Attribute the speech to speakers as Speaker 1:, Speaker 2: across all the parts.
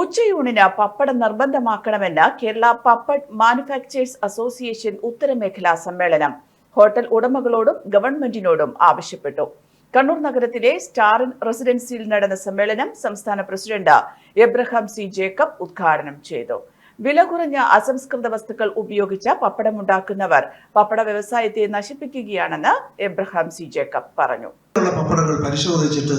Speaker 1: ഉച്ചയൂണിന് പപ്പടം നിർബന്ധമാക്കണമെന്ന് Kerala papad manufacturers association ഉത്തരമേഖലാ സമ്മേളനം. ഹോട്ടൽ ഉടമകളോടും ഗവൺമെന്റിനോടും ആവശ്യപ്പെട്ടു. കണ്ണൂർ നഗരത്തിലെ സ്റ്റാറിൻ റെസിഡൻസിയിൽ നടന്ന സമ്മേളനം സംസ്ഥാന പ്രസിഡന്റ് എബ്രഹാം സി. ജേക്കബ് ഉദ്ഘാടനം ചെയ്തു. വില കുറഞ്ഞ അസംസ്കൃത വസ്തുക്കൾ ഉപയോഗിച്ച് പപ്പടമുണ്ടാക്കുന്നവർ പപ്പട വ്യവസായത്തെ നശിപ്പിക്കുകയാണെന്ന് എബ്രഹാം സി. ജേക്കബ് പറഞ്ഞു.
Speaker 2: ഉള്ള പപ്പടങ്ങൾ പരിശോധിച്ചിട്ട്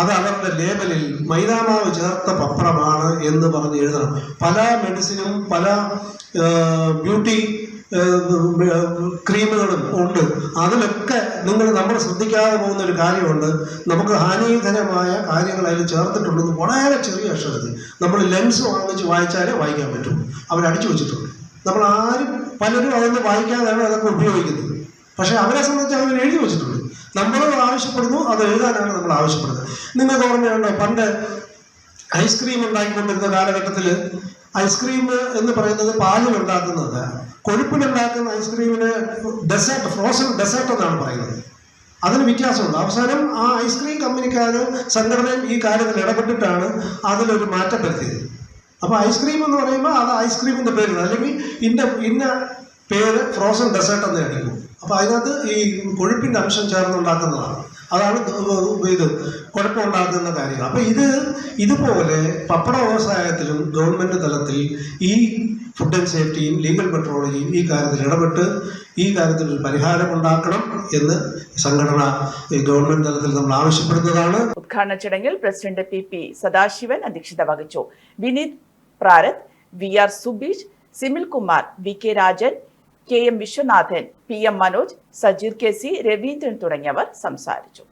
Speaker 2: അത് അവരുടെ ലേബലിൽ മൈദാമാവ് ചേർത്ത പപ്പടമാണ് എന്ന് പറഞ്ഞ് എഴുതണം. പല മെഡിസിനും പല ബ്യൂട്ടി ക്രീമുകളും ഉണ്ട്. അതിലൊക്കെ നിങ്ങൾ നമ്മൾ ശ്രദ്ധിക്കാതെ പോകുന്ന ഒരു കാര്യമുണ്ട്. നമുക്ക് ഹാനികരമായ കാര്യങ്ങൾ അതിൽ ചേർത്തിട്ടുണ്ടെന്ന് വളരെ ചെറിയ അക്ഷരത്തിൽ നമ്മൾ ലെൻസ് വാങ്ങിച്ച് വായിച്ചാലേ വായിക്കാൻ പറ്റും. അവരടിച്ചു വെച്ചിട്ടുണ്ട്. നമ്മൾ ആരും പലരും അതൊന്നും വായിക്കാതെയാണ് അതൊക്കെ ഉപയോഗിക്കുന്നത്. പക്ഷേ അവരെ സംബന്ധിച്ച് അവർ എഴുതി നമ്മൾ ആവശ്യപ്പെടുന്നു അത് എഴുതാനാണ് നമ്മൾ ആവശ്യപ്പെടുന്നത്. നിങ്ങൾക്ക് ഓർമ്മയുണ്ടോ പണ്ട് ഐസ്ക്രീം ഉണ്ടാക്കിക്കൊണ്ടിരുന്ന കാലഘട്ടത്തിൽ ഐസ്ക്രീം എന്ന് പറയുന്നത് പാലിൽ ഉണ്ടാക്കുന്നത്. കൊഴുപ്പിലുണ്ടാക്കുന്ന ഐസ്ക്രീമിന് ഡെസേർട്ട് ഫ്രോസൺ ഡെസേർട്ട് എന്നാണ് പറയുന്നത്. അതിന് വ്യത്യാസമുണ്ട്. അവസാനം ആ ഐസ്ക്രീം കമ്പനിക്കാരും സംഘടനയും ഈ കാര്യത്തിൽ ഇടപെട്ടിട്ടാണ് അതിലൊരു മാറ്റം വരുത്തിയത്. അപ്പോൾ ഐസ്ക്രീം എന്ന് പറയുമ്പോൾ അത് ഐസ്ക്രീമിന്റെ പേരിൽ അല്ലെങ്കിൽ ഇന്ന ഇന്ന പേര് ഫ്രോസൺ ഡെസേർട്ട് എന്ന് അടിക്കും അപ്പോൾ അതിനകത്ത് ഈ കൊഴുപ്പിന്റെ അംശം ചേർന്നുണ്ടാക്കുന്നതാണ്. അതാണ് ഇത് കുഴപ്പമുണ്ടാക്കുന്ന കാര്യങ്ങൾ. അപ്പോൾ ഇത് ഇതുപോലെ പപ്പട വ്യവസായത്തിലും ഗവൺമെന്റ് തലത്തിൽ ഈ ഫുഡ് ആൻഡ് സേഫ്റ്റിയും ലീഗൽ പെട്രോളിയും ഈ കാര്യത്തിൽ ഇടപെട്ട് ഈ കാര്യത്തിൽ ഒരു പരിഹാരം ഉണ്ടാക്കണം എന്ന് സംഘടന ഈ ഗവൺമെന്റ് തലത്തിൽ നമ്മൾ ആവശ്യപ്പെടുന്നതാണ്.
Speaker 1: ഉദ്ഘാടന ചടങ്ങിൽ പ്രസിഡന്റ് പി പി സദാശിവൻ അധ്യക്ഷത വഹിച്ചു. Vineeth Prarath V R Subeesh Simil Kumar V K Rajan K M Viswanathan P M Manoj Sajeer K C Raveendran തുടങ്ങിയവർ സംസാരിച്ചു.